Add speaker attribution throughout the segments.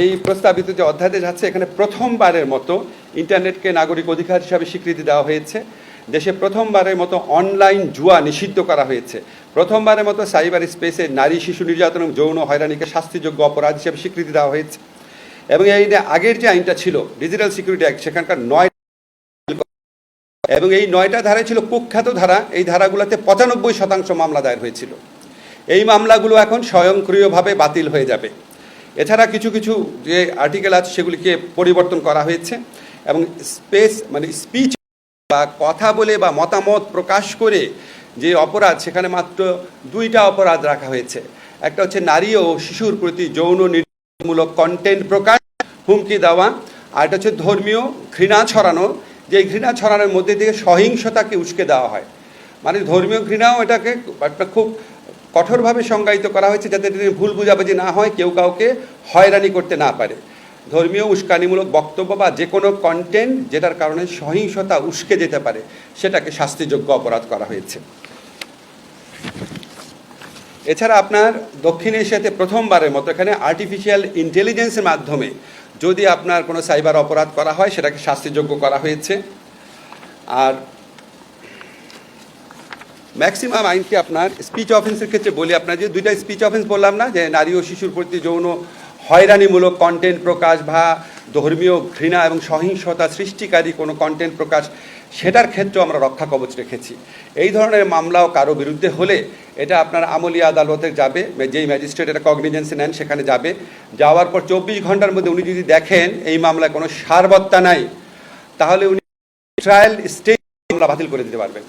Speaker 1: এই প্রস্তাবিত যে অধ্যাদেশ আছে, এখানে প্রথমবারের মতো ইন্টারনেটকে নাগরিক অধিকার হিসাবে স্বীকৃতি দেওয়া হয়েছে। দেশে প্রথমবারের মতো অনলাইন জুয়া নিষিদ্ধ করা হয়েছে। প্রথমবারের মতো সাইবার স্পেসে নারী, শিশু নির্যাতন এবং যৌন হয়রানিকে শাস্তিযোগ্য অপরাধ হিসেবে স্বীকৃতি দেওয়া হয়েছে। এবং এই আগের যে আইনটা ছিল ডিজিটাল সিকিউরিটি অ্যাক্ট সেখানকার নয় এবং এই নয়টা ধারায় ছিল কুখ্যাত ধারা, এই ধারাগুলোতে পঁচানব্বই শতাংশ মামলা দায়ের হয়েছিল। এই মামলাগুলো এখন স্বয়ংক্রিয়ভাবে বাতিল হয়ে যাবে। এছাড়া কিছু কিছু যে আর্টিকেল আছে সেগুলিকে পরিবর্তন করা হয়েছে এবং স্পেস মানে স্পিচ বা কথা বলে বা মতামত প্রকাশ করে যে অপরাধ, সেখানে মাত্র দুইটা অপরাধ রাখা হয়েছে। একটা হচ্ছে নারী ও শিশুর প্রতি যৌন নির্যাতনমূলক কন্টেন্ট প্রকাশ, হুমকি দেওয়া, আর এটা হচ্ছে ধর্মীয় ঘৃণা ছড়ানো, যে ঘৃণা ছড়ানোর মধ্যে দিয়ে সহিংসতাকে উস্কে দেওয়া হয়। মানে ধর্মীয় ঘৃণাও এটাকে একটা খুব কঠোরভাবে সংজ্ঞায়িত করা হয়েছে যাতে ভুল বুঝাবুঝি না হয়, কেউ কাউকে হয়রানি করতে না পারে। ধর্মীয় উস্কানিমূলক বক্তব্য বা যে কোনো কন্টেন্ট যেটার কারণে সহিংসতা উস্কে যেতে পারে, সেটাকে শাস্তিযোগ্য অপরাধ করা হয়েছে। এছাড়া আপনার দক্ষিণ এশিয়াতে প্রথমবারের মতো এখানে আর্টিফিশিয়াল ইন্টেলিজেন্সের মাধ্যমে যদি আপনার কোনো সাইবার অপরাধ করা হয়, সেটাকে শাস্তিযোগ্য করা হয়েছে। আর ম্যাক্সিমাম আইনকে আপনার স্পিচ অফেন্সের ক্ষেত্রে বলি, আপনার যে দুইটা স্পিচ অফেন্স বললাম না, যে নারী ও শিশুর প্রতি যৌন হয়রানিমূলক কন্টেন্ট প্রকাশ বা ধর্মীয় ঘৃণা এবং সহিংসতা সৃষ্টিকারী কোনো কন্টেন্ট প্রকাশ, সেটার ক্ষেত্রেও আমরা রক্ষা কবচ রেখেছি। এই ধরনের মামলাও কারও বিরুদ্ধে হলে এটা আপনার আমলি আদালতে যাবে যেই ম্যাজিস্ট্রেট এটা কগনিজেন্সি নেন, সেখানে যাবে। যাওয়ার পর চব্বিশ ঘণ্টার মধ্যে উনি যদি দেখেন এই মামলায় কোনো সারবত্তা নাই, তাহলে উনি ট্রায়াল স্টেজ মামলা বাতিল করে দিতে পারবেন।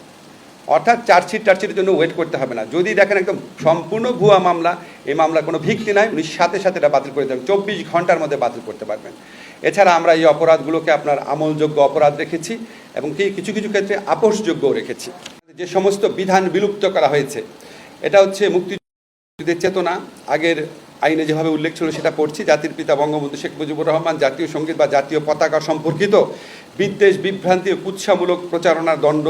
Speaker 1: অর্থাৎ চার্জশিট টার্জশিটের জন্য ওয়েট করতে হবে না। যদি দেখেন একদম সম্পূর্ণ ভুয়া মামলা, এই মামলা কোনো ভিত্তি নাই, উনি সাথে সাথে এটা বাতিল করে দেবেন। চব্বিশ ঘণ্টার মধ্যে বাতিল করতে পারবেন। এছাড়া আমরা এই অপরাধগুলোকে আপনার আমলযোগ্য অপরাধ রেখেছি এবং কি কিছু কিছু ক্ষেত্রে আপোষযোগ্যও রেখেছি। যে সমস্ত বিধান বিলুপ্ত করা হয়েছে, এটা হচ্ছে মুক্তিযুদ্ধের চেতনা, আগের আইনে যেভাবে উল্লেখ ছিল সেটা পড়ছি। জাতির পিতা বঙ্গবন্ধু শেখ মুজিবুর রহমান, জাতীয় সংগীত বা জাতীয় পতাকা সম্পর্কিত বিদ্বেষ, বিভ্রান্তি ও কুৎসামূলক প্রচারণার দণ্ড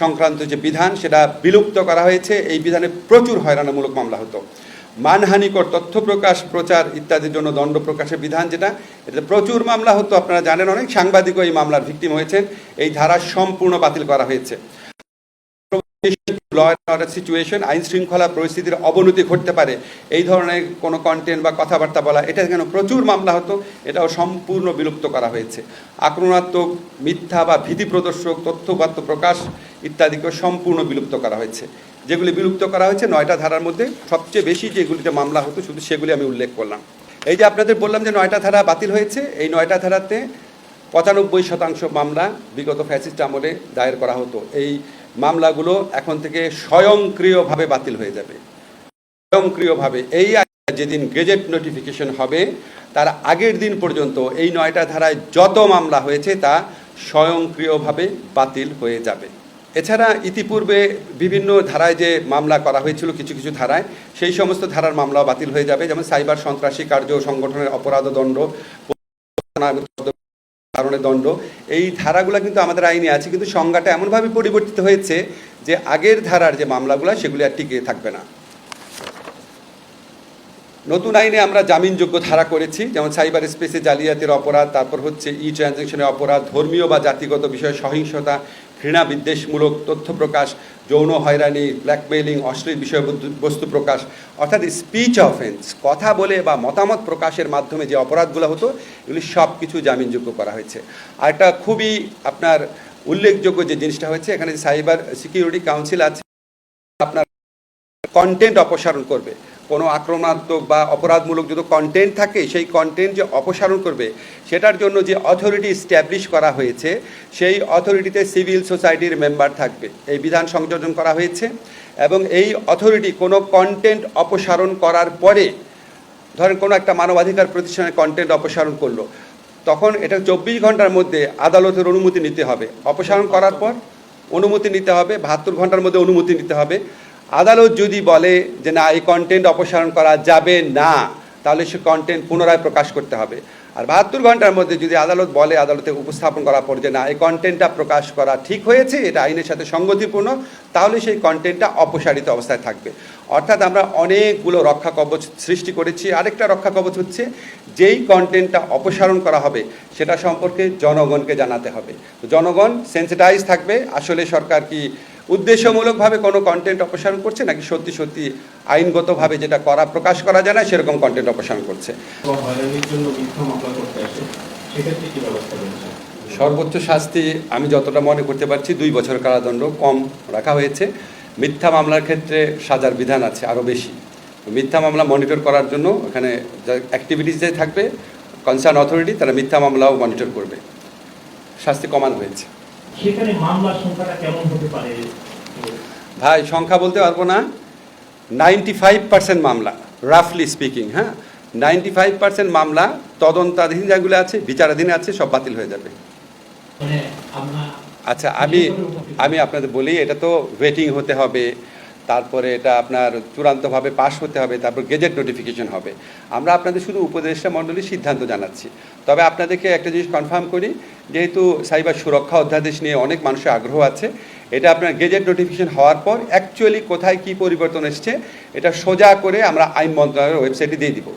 Speaker 1: সংক্রান্ত যে বিধান, সেটা বিলুপ্ত করা হয়েছে। এই বিধানে প্রচুর হয়রানিমূলক মামলা হতো। মানহানিকর তথ্য প্রকাশ, প্রচার ইত্যাদির জন্য দণ্ড প্রকাশের বিধান যেটা, এটাতে প্রচুর মামলা হতো। আপনারা জানেন অনেক সাংবাদিকও এই মামলার ভিক্টিম হয়েছেন। এই ধারা সম্পূর্ণ বাতিল করা হয়েছে। ল অর্ডার সিচুয়েশন আইন শৃঙ্খলা পরিস্থিতির অবনতি ঘটতে পারে। এই ধরনের কোনো কন্টেন্ট বা কথাবার্তা বলা, এটা কেন প্রচুর মামলা হতো, এটাও সম্পূর্ণ বিলুপ্ত করা হয়েছে। আক্রমণাত্মক, মিথ্যা বা ভীতি প্রদর্শক তথ্যবার্তা প্রকাশ ইত্যাদিকেও সম্পূর্ণ বিলুপ্ত করা হয়েছে। যেগুলি বিলুপ্ত করা হয়েছে, নয়টা ধারার মধ্যে সবচেয়ে বেশি যেগুলিতে মামলা হতো, শুধু সেগুলি আমি উল্লেখ করলাম। এই যে আপনাদের বললাম যে নয়টা ধারা বাতিল হয়েছে, এই নয়টা ধারাতে পঁচানব্বই শতাংশ মামলা বিগত ফ্যাসিস্ট আমলে দায়ের করা হতো। এই মামলাগুলো এখন থেকে স্বয়ংক্রিয়ভাবে বাতিল হয়ে যাবে। স্বয়ংক্রিয়ভাবে এই যেদিন গেজেট নোটিফিকেশন হবে, তার আগের দিন পর্যন্ত এই নয়টা ধারায় যত মামলা হয়েছে, তা স্বয়ংক্রিয়ভাবে বাতিল হয়ে যাবে। এছাড়া ইতিপূর্বে বিভিন্ন ধারায় যে মামলা করা হয়েছিল, কিছু কিছু ধারায়, সেই সমস্ত ধারার মামলাও বাতিল হয়ে যাবে। যেমন সাইবার সন্ত্রাসী কার্য সংগঠনের অপরাধ দণ্ড কারণে দণ্ড। এই ধারাগুলো কিন্তু আমাদের আইনে আছে, কিন্তু সংজ্ঞাটা এমনভাবে পরিবর্তিত হয়েছে যে আগের ধারার যে মামলাগুলো সেগুলি আর টিকে থাকবে না। নতুন আইনে আমরা জামিনযোগ্য ধারা করেছি, যেমন সাইবার স্পেসে জালিয়াতির অপরাধ, তারপর হচ্ছে ই ট্রানজ্যাকশনের অপরাধ, ধর্মীয় বা জাতিগত বিষয়ে সহিংসতা ঘৃণা বিদ্বেষমূলক তথ্য প্রকাশ, যৌন হয়রানি ব্ল্যাকমেইলিং অশ্লীল বিষয় বস্তু প্রকাশ, অর্থাৎ স্পিচ অফেন্স কথা বলে বা মতামত প্রকাশের মাধ্যমে যে অপরাধগুলো হতো, এগুলি সব কিছু জামিনযোগ্য করা হয়েছে। আর একটা খুবই আপনার উল্লেখযোগ্য যে জিনিসটা হয়েছে, এখানে সাইবার সিকিউরিটি কাউন্সিল আছে, আপনার কন্টেন্ট অপসারণ করবে। কোনো আক্রমণাত্মক বা অপরাধমূলক যদি কন্টেন্ট থাকে, সেই কন্টেন্ট যে অপসারণ করবে, সেটার জন্য যে অথরিটি স্ট্যাবলিশ করা হয়েছে, সেই অথরিটিতে সিভিল সোসাইটির মেম্বার থাকবে। এই বিধান সংযোজন করা হয়েছে এবং এই অথরিটি কোনো কন্টেন্ট অপসারণ করার পরে, ধরেন কোনো একটা মানবাধিকার প্রতিষ্ঠানের কন্টেন্ট অপসারণ করল, তখন এটা চব্বিশ ঘণ্টার মধ্যে আদালতের অনুমতি নিতে হবে। অপসারণ করার পর অনুমতি নিতে হবে, বাহাত্তর ঘণ্টার মধ্যে অনুমতি নিতে হবে। আদালত যদি বলে যে না, এই কন্টেন্ট অপসারণ করা যাবে না, তাহলে সে কন্টেন্ট পুনরায় প্রকাশ করতে হবে। আর বাহাত্তর ঘণ্টার মধ্যে যদি আদালত বলে, আদালতে উপস্থাপন করা যে না, এই কন্টেন্টটা প্রকাশ করা ঠিক হয়েছে, এটা আইনের সাথে সঙ্গতিপূর্ণ, তাহলে সেই কন্টেন্টটা অপসারিত অবস্থায় থাকবে। অর্থাৎ আমরা অনেকগুলো রক্ষা কবচ সৃষ্টি করেছি। আরেকটা রক্ষা কবচ হচ্ছে যেই কন্টেন্টটা অপসারণ করা হবে, সেটা সম্পর্কে জনগণকে জানাতে হবে। জনগণ সেন্সিটাইজ থাকবে। আসলে সরকার কি উদ্দেশ্যমূলকভাবে কোনো কন্টেন্ট অপসারণ করছে নাকি সত্যি সত্যি আইনগতভাবে যেটা করা প্রকাশ করা যায় না সেরকম কন্টেন্ট অপসারণ করছে? সর্বোচ্চ শাস্তি আমি যতটা মনে করতে পারছি দুই বছর কারাদণ্ড কম রাখা হয়েছে। মিথ্যা মামলার ক্ষেত্রে সাজার বিধান আছে আরও বেশি। মিথ্যা মামলা মনিটর করার জন্য ওখানে অ্যাক্টিভিটিস যে থাকবে কনসার্ন অথরিটি তারা মিথ্যা মামলাও মনিটর করবে। শাস্তি কমানো হয়েছে।
Speaker 2: সেখানে মামলার সংখ্যাটা কেমন হতে পারে?
Speaker 1: ভাই সংখ্যা বলতে পারব না। নাইনটি ফাইভ পার্সেন্ট মামলা রাফলি স্পিকিং হ্যাঁ? নাইনটি ফাইভ পার্সেন্ট মামলা তদন্তাধীন যেগুলো আছে বিচারাধীন আছে সব বাতিল হয়ে যাবে।
Speaker 2: মানে
Speaker 1: আচ্ছা আমি আমি আপনাদের বলি এটা তো ওয়েটিং হতে হবে। তারপরে এটা আপনার চূড়ান্তভাবে পাশ হতে হবে, তারপর গেজেট নোটিফিকেশন হবে। আমরা আপনাদের শুধু উপদেষ্টা মণ্ডলীর সিদ্ধান্ত জানাচ্ছি। তবে আপনাদেরকে একটা জিনিস কনফার্ম করি, যেহেতু সাইবার সুরক্ষা অধ্যাদেশ নিয়ে অনেক মানুষের আগ্রহ আছে, এটা আপনার গেজেট নোটিফিকেশন হওয়ার পর অ্যাকচুয়ালি কোথায় কি পরিবর্তন এসছে, এটা সোজা করে আমরা আইন মন্ত্রণালয়ের ওয়েবসাইটে দিয়ে দিব।